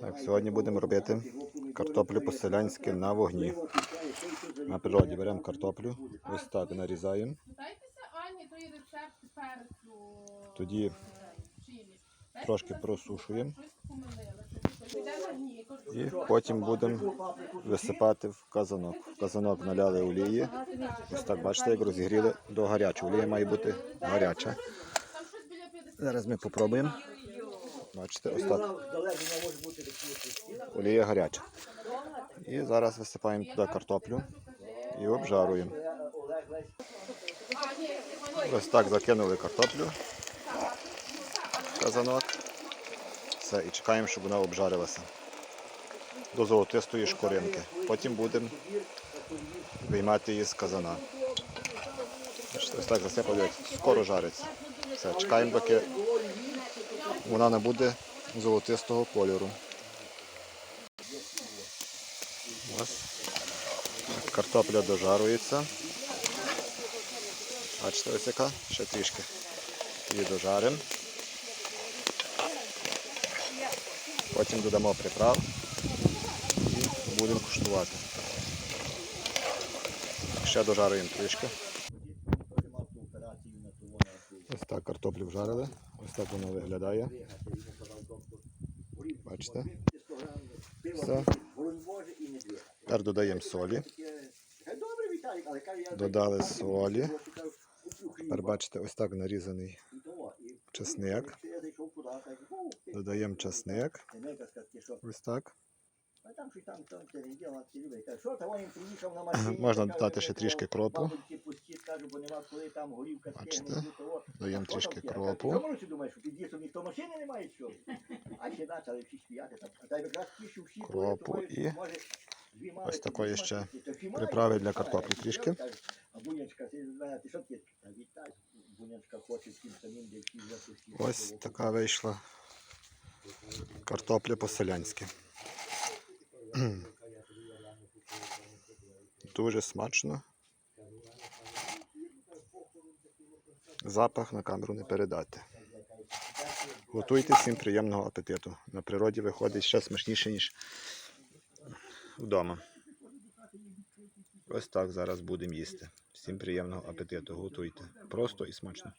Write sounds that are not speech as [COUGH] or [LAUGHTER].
Так, сьогодні будемо робити картоплю по-селянськи на вогні. На природі беремо картоплю, ось так нарізаємо. Тоді е, трошки просушуємо. І потім будемо висипати в казанок. В казанок наляли олії. Ось так, бачите, як розігріли до гарячого. Олія має бути гаряча. Там щось біля 50. Зараз ми попробуємо. Бачите, ось так. Олія гаряча. І зараз висипаємо туди картоплю і обжаруємо. Ось так закинули картоплю казанок. Все, і чекаємо, щоб вона обжарилася до золотистої шкоринки. Потім будемо виймати її з казана. Ось так засипали, скоро жариться. Все, чекаємо, доки вона набуде золотистого кольору. Ось. Картопля дожарується. Бачите, ось яка? Ще трішки. Її дожаримо. Потім додамо приправ і будемо куштувати. Ще дожарюємо трішки. Ось так картоплю вжарили. Ось так воно виглядає. Бачите? Все. Тепер додаємо солі. Додали солі. Тепер бачите, ось так нарізаний чесник. Додаємо чесник. Ось так. Можна додати ще трішки кропу. Бачите? Додаємо трішки кропу. Чому ти думаєш, що під лісом ніхто машини не має що? А ще почали всі співати там. А та якраз ті, що всі Кропу коли, і може, ось такої ще приправи для картоплі трішки. А Бунячка, ти що ти? Та вітай, Бунячка хоче всім самим, де всі вже. Ось така вийшла картопля по-селянськи. [CLEARS THROAT] Дуже смачно. Запах на камеру не передати. Готуйте всім приємного апетиту. На природі виходить ще смачніше, ніж вдома. Ось так зараз будемо їсти. Всім приємного апетиту. Готуйте. Просто і смачно.